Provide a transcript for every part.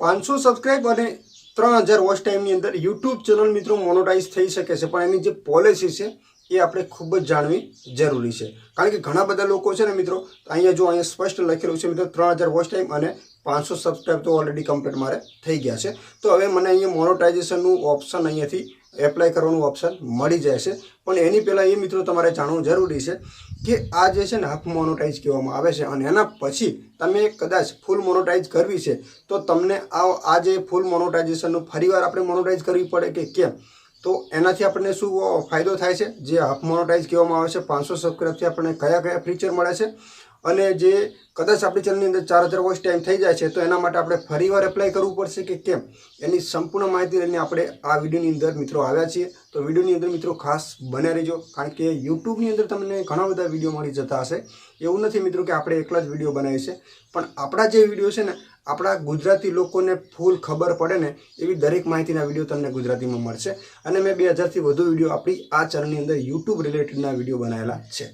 પાંચસો સબસ્ક્રાઈબ અને ત્રણ હજાર વોચ ટાઈમની અંદર યુટ્યુબ ચેનલ મિત્રો મોનોટાઈઝ થઈ શકે છે. પણ એની જે પોલિસી છે, એ આપણે ખૂબ જ જાણવી જરૂરી છે. કારણ કે ઘણા બધા લોકો છે ને મિત્રો, અહીંયા જો અહીંયા સ્પષ્ટ લખેલું છે મિત્રો, ત્રણ હજાર વોચ ટાઈમ અને પાંચસો સબસ્ક્રાઈબ તો ઓલરેડી કમ્પ્લીટ મારે થઈ ગયા છે. તો હવે મને અહીંયા મોનોટાઇઝેશનનું ઓપ્શન અહીંયાથી એપ્લાય કરવાનું ઓપ્શન મળી જાય છે. પણ એની પહેલાં એ મિત્રો તમારે જાણવું જરૂરી છે કે આ જે છે ને હાફ મોનોટાઇઝ કહેવામાં આવે છે અને એના પછી તમે કદાચ ફૂલ મોનોટાઇઝ કરવી છે, તો તમને આ આ જે ફૂલ મોનોટાઇઝેશનનું ફરીવાર આપણે મોનોટાઇઝ કરવી પડે કે કેમ? તો એનાથી આપણને શું ફાયદો થાય છે? જે હાફ મોનોટાઇઝ કહેવામાં આવે છે, પાંચસો સબસ્ક્રાઇબથી આપણને કયા કયા ફીચર મળે છે? અને જે કદાચ આપણી ચેનલની અંદર ચાર હજાર વોચ ટાઈમ થઈ જાય છે, તો એના માટે આપણે ફરીવાર એપ્લાય કરવું પડશે કે કેમ? એની સંપૂર્ણ માહિતી લઈને આપણે આ વિડીયોની અંદર મિત્રો આવ્યા છીએ. તો વિડીયોની અંદર મિત્રો ખાસ બને રહેજો, કારણ કે યુટ્યુબની અંદર તમને ઘણા બધા વીડિયો મળી જતા હશે. એવું નથી મિત્રો કે આપણે એકલા જ વીડિયો બનાવીએ છે પણ આપણા જે વીડિયો છે ને, આપણા ગુજરાતી લોકોને ફૂલ ખબર પડે ને, એવી દરેક માહિતીના વીડિયો તમને ગુજરાતીમાં મળશે. અને મેં બે હજારથી વધુ વીડિયો આપણી આ ચેનલની અંદર યુટ્યુબ રિલેટેડના વીડિયો બનાવેલા છે.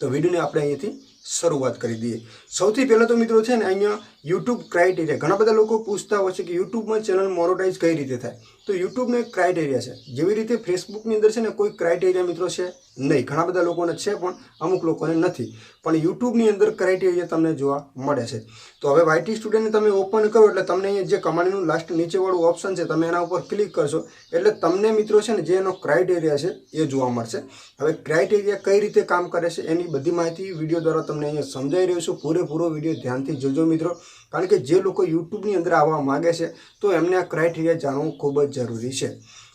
તો વિડીયોને આપણે અહીંયાથી શરૂઆત કરી દઈએ. સૌથી પહેલાં તો મિત્રો છે ને અહીંયા યુટ્યુબ ક્રાઇટેરિયા ઘણા બધા લોકો પૂછતા હોય છે કે યુટ્યુબમાં ચેનલ મોનોટાઇઝ કઈ રીતે થાય? તો યુટ્યુબનો એક ક્રાઇટેરિયા છે. જેવી રીતે ફેસબુકની અંદર છે ને કોઈ ક્રાઇટેરિયા મિત્રો છે? નહીં. ઘણા બધા લોકોને છે પણ અમુક લોકોને નથી. પણ યુટ્યુબની અંદર ક્રાઇટેરિયા તમને જોવા મળે છે. તો હવે વાયટી સ્ટુડન્ટને તમે ઓપન કરો એટલે તમને અહીંયા જે કમાણીનું લાસ્ટ નીચેવાળું ઓપ્શન છે, તમે એના ઉપર ક્લિક કરશો એટલે તમને મિત્રો છે ને જે એનો ક્રાઇટેરિયા છે એ જોવા મળશે. હવે ક્રાઇટેરિયા કઈ રીતે કામ કરે છે એની બધી માહિતી વીડિયો દ્વારા તમને અહીંયા સમજાઈ રહ્યો છું. પૂરેપૂરો વીડિયો ધ્યાનથી જોજો મિત્રો. કારણ કે જે લોકો યુટ્યુબની અંદર આવવા માગે છે, તો એમને આ ક્રાઇટેરિયા જાણવું ખૂબ જ જરૂરી છે.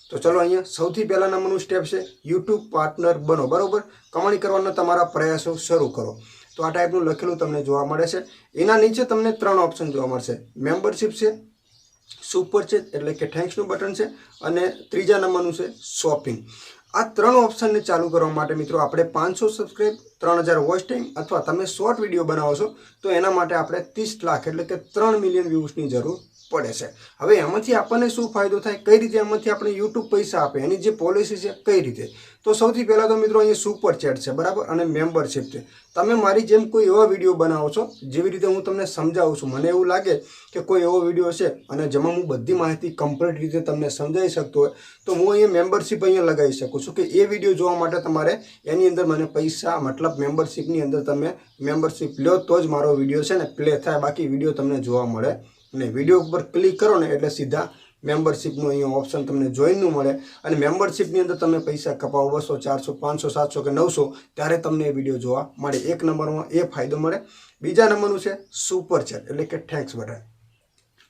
તો ચલો અહીંયા સૌથી પહેલાં નંબરનું સ્ટેપ છે યુટ્યુબ પાર્ટનર બનો, બરાબર? કમાણી કરવાના તમારા પ્રયાસો શરૂ કરો. તો આ ટાઈપનું લખેલું તમને જોવા મળે છે. એના નીચે તમને ત્રણ ઓપ્શન જોવા મળશે. મેમ્બરશિપ છે સુપર છે, એટલે કે થેન્ક્સનું બટન છે, અને ત્રીજા નંબરનું છે શોપિંગ આ ત્રણ ઓપ્શનને ચાલુ કરવા માટે મિત્રો આપણે પાંચસો સબસ્ક્રાઈબ ત્રણ હજાર વોચ ટાઈમ અથવા તમે શોર્ટ વીડિયો બનાવો છો, તો એના માટે આપણે ત્રીસ લાખ એટલે કે ત્રણ મિલિયન વ્યૂઝની જરૂર પડે છે. હવે એમાંથી આપણને શું ફાયદો થાય? કઈ રીતે એમાંથી આપણે યુટ્યુબ પૈસા આપે? એની જે પોલિસી છે, કઈ રીતે? તો સૌથી પહેલાં તો મિત્રો અહીંયા સુપર ચેટ છે, બરાબર? અને મેમ્બરશિપ છે. તમે મારી જેમ કોઈ એવા વીડિયો બનાવો છો, જેવી રીતે હું તમને સમજાવું છું. મને એવું લાગે કે કોઈ એવો વીડિયો છે અને જેમાં હું બધી માહિતી કમ્પ્લીટ રીતે તમને સમજાવી શકતો હોય, તો હું અહીંયા મેમ્બરશિપ અહીંયા લગાવી શકું છું કે એ વીડિયો જોવા માટે તમારે એની અંદર મને પૈસા, મતલબ મેમ્બરશિપની અંદર તમે મેમ્બરશિપ લો તો જ મારો વીડિયો છે ને પ્લે થાય. બાકી વીડિયો તમને જોવા મળે નહીં વીડિયો ઉપર ક્લિક કરો ને એટલે સીધા મેમ્બરશીપનું અહીંયા ઓપ્શન તમને જોઈનનું મળે. અને મેમ્બરશીપની અંદર તમે પૈસા કપાવો બસો, ચારસો, પાંચસો, સાતસો કે નવસો, ત્યારે તમને એ વીડિયો જોવા મળે. એક નંબરમાં એ ફાયદો મળે. બીજા નંબરનું છે સુપર ચેટ એટલે કે થેન્ક્સ બટન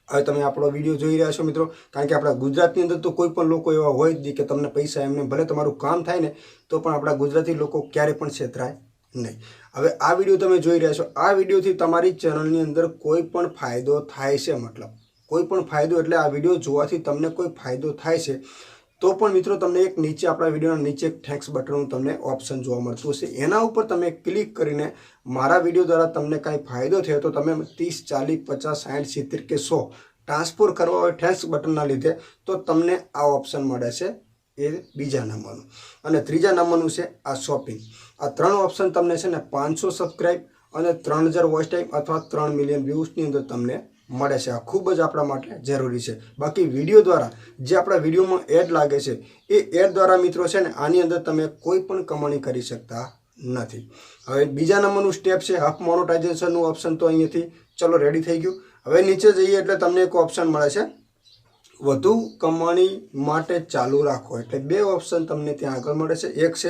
હવે તમે આપણો વીડિયો જોઈ રહ્યા છો મિત્રો. કારણ કે આપણા ગુજરાતની અંદર તો કોઈ પણ લોકો એવા હોય જ કે તમને પૈસા એમને ભલે તમારું કામ થાય ને, તો પણ આપણા ગુજરાતી લોકો ક્યારે પણ છેતરાય નહીં. હવે આ વીડિયો તમે જોઈ રહ્યા છો. આ વિડીયોથી તમારી ચેનલની અંદર કોઈ પણ ફાયદો થાય છે મતલબ. કોઈ પણ ફાયદો એટલે આ વીડિયો જોવાથી તમને કોઈ ફાયદો થાય છે. તો પણ મિત્રો તમને એક નીચે આપણા વિડીયોના નીચે એક થેન્ક્સ બટનનું તમને ઓપ્શન જોવા મળતું હશે. એના ઉપર તમે ક્લિક કરીને મારા વીડિયો દ્વારા તમને કાંઈ ફાયદો થયો તો તમે ત્રીસ, ચાલીસ, પચાસ સાઠ સિત્તેર કે સો ટ્રાન્સફર કરવા હોય થેન્ક્સ બટનના લીધે તો તમને આ ઓપ્શન મળે છે. એ બીજા નંબરનું. અને ત્રીજા નંબરનું છે આ શોપિંગ. આ ત્રણ ઓપ્શન તમને છે ને પાંચસો સબસ્ક્રાઈબ અને ત્રણ હજાર વોચ ટાઈમ અથવા ત્રણ મિલિયન વ્યૂઝની અંદર તમને મળે છે. આ ખૂબ જ આપણા માટે જરૂરી છે. બાકી વીડિયો દ્વારા જે આપણા વિડીયોમાં એડ લાગે છે, એ એડ દ્વારા મિત્રો છે ને આની અંદર તમે કોઈ પણ કમાણી કરી શકતા નથી. હવે બીજા નંબરનું સ્ટેપ છે હફ મોનોટાઇઝેશનનું ઓપ્શન તો અહીંયાથી. ચલો, રેડી થઈ ગયું. હવે નીચે જઈએ એટલે તમને એક ઓપ્શન મળે છે. વધુ કમાણી માટે ચાલુ રાખો. એટલે બે ઓપ્શન તમને ત્યાં આગળ મળે છે. એક છે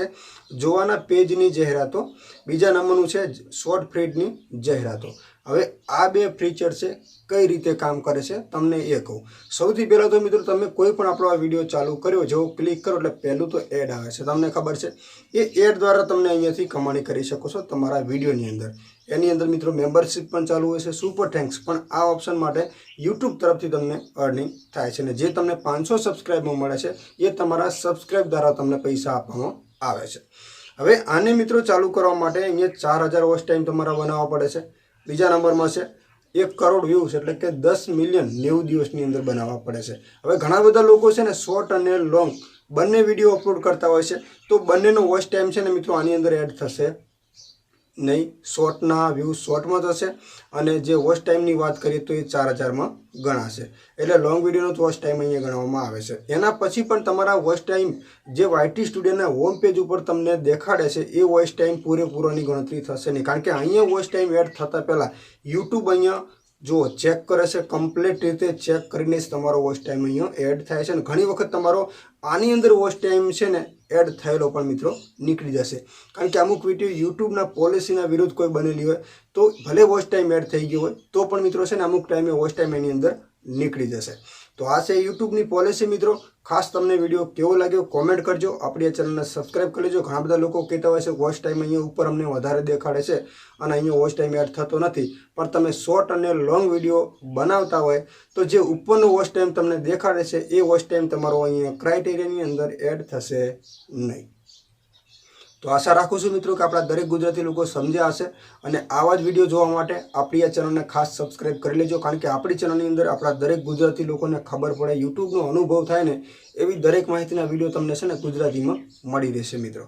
જોવાના પેજની જાહેરાતો. બીજા નંબરનું છે શોર્ટ ફીડની જાહેરાતો. હવે આ બે ફીચર છે, કઈ રીતે કામ કરે છે, તમને એ કહું. સૌથી પહેલાં તો મિત્રો તમે કોઈ પણ આપણો આ વીડિયો ચાલુ કર્યો, જેવો ક્લિક કરો એટલે પહેલું તો એડ આવે છે. તમને ખબર છે, એ એડ દ્વારા તમને અહીંયાથી કમાણી કરી શકો છો તમારા વિડીયોની અંદર. એની અંદર મિત્રો મેમ્બરશિપ પણ ચાલુ હોય છે સુપર થેન્ક્સ પણ આ ઓપ્શન માટે યુટ્યુબ તરફથી તમને અર્નિંગ થાય છે. અને જે તમને પાંચસો સબસ્ક્રાઈબમાં મળે છે, એ તમારા સબસ્ક્રાઈબ દ્વારા તમને પૈસા આપવામાં આવે છે. હવે આને મિત્રો ચાલુ કરવા માટે અહીંયા ચાર હજાર વોચ ટાઈમ તમારા બનાવવા પડે છે. બીજા નંબરમાં છે, એક કરોડ વ્યૂઝ એટલે કે દસ મિલિયન નેવું દિવસની અંદર બનાવવા પડે છે. હવે ઘણા બધા લોકો છે ને શોર્ટ અને લોંગ બંને વીડિયો અપલોડ કરતા હોય છે. તો બંનેનો વોચ ટાઈમ છે ને મિત્રો આની અંદર એડ થશે. નહીં શોર્ટના વ્યૂ શોર્ટમાં થશે અને જે વોચ ટાઈમની વાત કરીએ તો એ ચાર હજારમાં ગણાશે. એટલે લોંગ વિડીયોનો વોચ ટાઈમ અહીંયા ગણવામાં આવે છે. એના પછી પણ તમારા વોચ ટાઈમ જે વાયટી સ્ટુડિયોના હોમ પેજ ઉપર તમને દેખાડે છે, એ વોચ ટાઈમ પૂરેપૂરોની ગણતરી થશે નહીં. કારણ કે અહીંયા વોચ ટાઈમ એડ થતાં પહેલાં યુટ્યુબ અહીંયા જો ચેક કરે છે કમ્પ્લીટ રીતે ચેક કરીને જ તમારો વોચ ટાઈમ અહીંયા એડ થાય છે અને ઘણી વખત તમારો આની અંદર વોચ ટાઈમ છે ને એડ થયેલો પણ મિત્રો નીકળી જશે. કારણ કે અમુક વીડિયો યુટ્યુબના પોલિસીના વિરુદ્ધ કોઈ બનેલી હોય તો ભલે વોચ ટાઈમ એડ થઈ ગયો હોય તો પણ મિત્રો છે ને અમુક ટાઈમે વોચ ટાઈમ એની અંદર નીકળી જશે. તો આ છે યુટ્યુબની પોલિસી મિત્રો. ખાસ તમને વીડિયો કેવો લાગ્યો કોમેન્ટ કરજો. આપણી ચેનલને સબસ્ક્રાઇબ કરી લેજો. ઘણા બધા લોકો કહેતા હોય છે વોચ ટાઈમ અહીંયા ઉપર અમને વધારે દેખાડે છે અને અહીંયા વોચ ટાઈમ એડ થતો નથી. પણ તમે શોર્ટ અને લોંગ વીડિયો બનાવતા હોય તો જે ઉપરનો વોચ ટાઈમ તમને દેખાડે છે, એ વોચ ટાઈમ તમારો અહીંયા ક્રાઇટેરિયાની અંદર એડ થશે નહીં. તો આશા રાખું છું મિત્રો કે આપણા દરેક ગુજરાતી લોકો સમજ્યા હશે અને આવા જ વીડિયો જોવા માટે આપણી આ ચેનલને ખાસ સબસ્ક્રાઇબ કરી લેજો કારણ કે આપણી ચેનલની અંદર આપણા દરેક ગુજરાતી લોકોને ખબર પડે, યુટ્યુબનો અનુભવ થાય ને એવી દરેક માહિતીના વીડિયો તમને છે ને ગુજરાતીમાં મળી રહેશે મિત્રો.